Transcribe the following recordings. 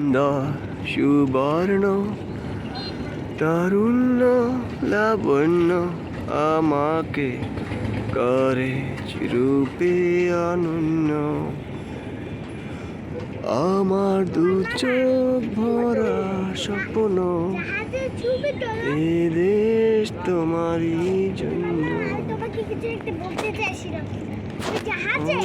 সুন্দর সুবর্ণ তারুণ্য লাবণ্য আমাকে করে রূপে অনন্য। আমার দু চোখ ভরা স্বপ্ন এ দেশ তোমারই জন্য। জাহাজে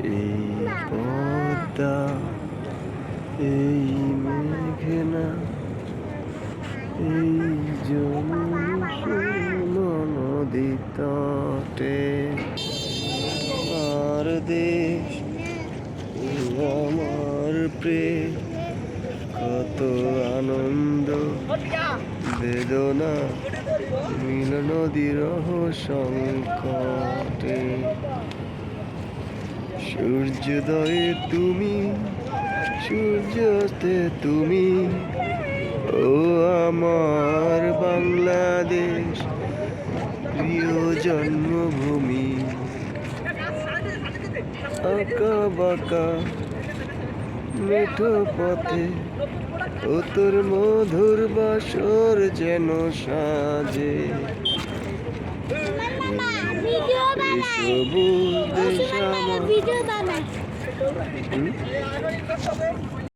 এই পদ্মা, এই মেঘনা, এই নদী তটে। আর দেশ আমার প্রেম, কত আনন্দ, বেদনা মিলন দিরহ সংকটে সূর্যোদয়ে তুমি সূর্যাস্তে তুমি। ও আমার বাংলাদেশ, প্রিয় জন্মভূমি। আঁকা বাঁকা মেঠো পথে ও তোর মধুর বাসর যেন সাজে। সবুজ